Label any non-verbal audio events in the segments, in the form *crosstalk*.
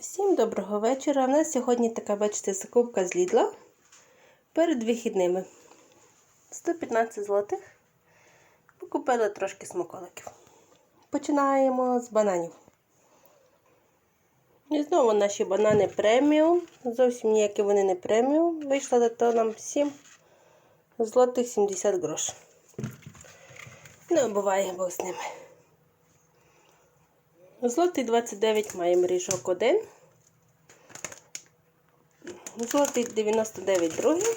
Всім доброго вечора. У нас сьогодні така, бачите, закупка з Лідла перед вихідними. 115 злотих. Покупили трошки смаколиків. Починаємо з бананів. І знову наші банани преміум. Зовсім ніякі вони не преміум. Вийшло зато нам 7 злотих 70 грош. Не буває Бог з ними. Злотий 29 маємо ріжок 1. Злотий 99 другий.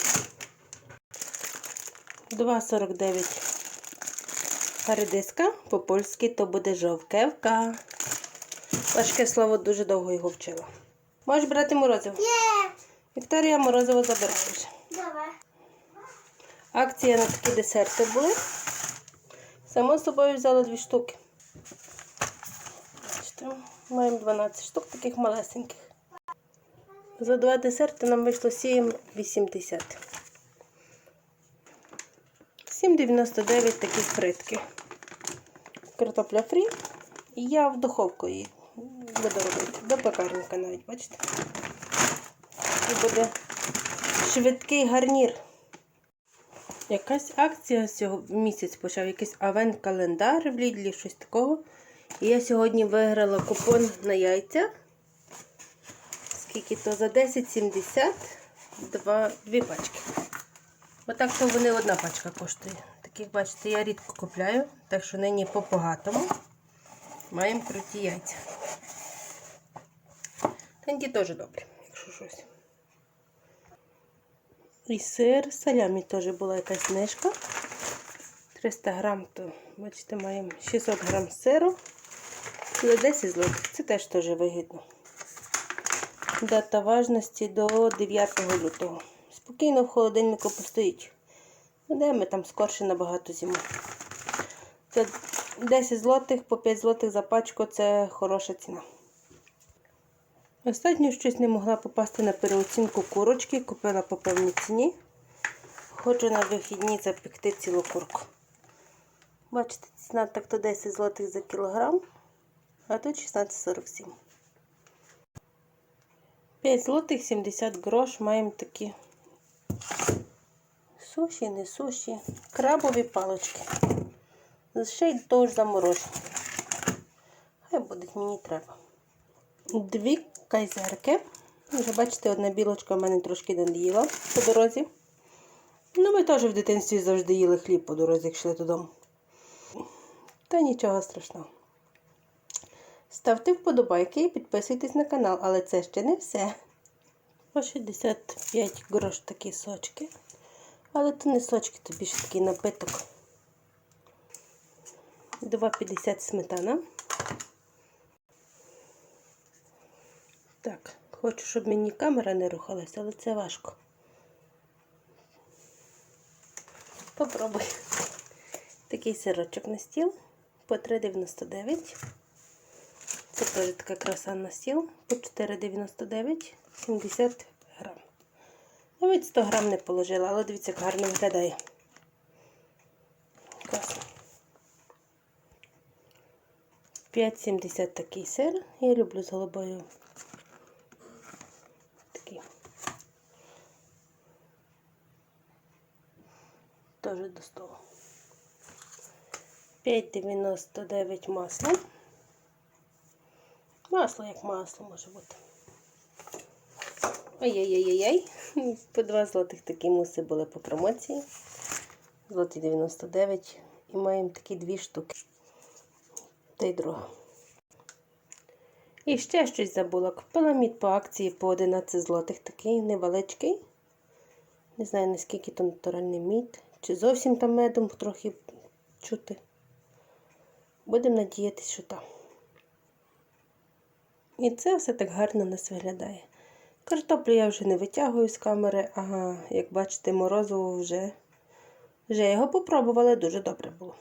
2,49 редиска. По-польськи то буде жовкевка. Важке слово дуже довго його вчила. Можеш брати морозиво? Ні. Вікторія морозиво забирає вже. Давай. Акція на такі десерти були. Само собою взяла дві штуки. Бачите, маємо 12 штук таких малесеньких. За два десерти нам вийшло 7,80. 7,99 такі фритки. Картопля фрі. І я в духовку її буду робити. До пекарника навіть, бачите? І буде швидкий гарнір. Якась акція цього місяць почав, якийсь авент-календар в Лідлі, щось такого. Я сьогодні виграла купон на яйця. Скільки то за 10,70 два, дві пачки. Отак то вони одна пачка коштує. Таких, бачите, я рідко купляю, так що нині по багатому маємо круті яйця. Тенді теж добрі, якщо щось. І сир, салямі теж була якась знижка. 300 грам, то, бачите, маємо 600 грам сиру. За 10 злотих. Це теж теж вигідно. Дата важності до 9 лютого. Спокійно в холодильнику постоїть. Ну, Де ми там скорше набагато зиму. Це 10 злотих по 5 злотих за пачку це хороша ціна. Останньо щось не могла попасти на переоцінку курочки, купила по певній ціні. Хочу на вихідні запекти цілу курку. Бачите, ціна так то 10 злотих за кілограм, а тут 16,47. 5 злотих 70 грош маємо такі суші, не суші, крабові палочки. Ще й теж заморожені. Хай будуть мені треба. Дві кайзерки. Вже бачите, одна білочка в мене трошки над'їла по дорозі. Ну, ми теж в дитинстві завжди їли хліб по дорозі, як йшли додому. Та нічого страшного. Ставте вподобайки і підписуйтесь на канал, але це ще не все. По 65 грош такі сочки. Але то не сочки, то більше такий напиток. 2,50 сметана. Так, хочу, щоб мені камера не рухалася, але це важко. Попробуй. Такий сирочок на стіл по 3,99. Це теж така краса на стіл по 4,99, 70 грам. Навіть 100 грам не положила, але дивіться, як гарно виглядає. Класно. 5,70 такий сир. Я люблю з голубою. Теж до столу. 5,99 масло. Масло як масло може бути. Ой-ой-ой-ой. *laughs* По 2 злотих такі муси були по промоції. Злоті 99. І маємо такі дві штуки. Та й друга. І ще щось забула. Купила мід по акції по 11 злотих. Такий невеличкий. Не знаю, наскільки то натуральний мід. Чи зовсім там медом трохи чути. Будемо надіятися, що там. І це все так гарно нас виглядає. Картоплю я вже не витягую з камери, ага, як бачите, морозиво вже. Вже його попробувала, дуже добре було.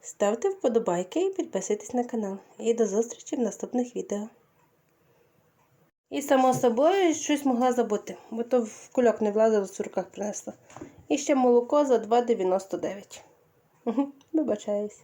Ставте вподобайки і підписуйтесь на канал. І до зустрічі в наступних відео. І само собою щось могла забути, бо то в кульок не влазило, в руках принесла. І ще молоко за 2,99. Вибачаюсь.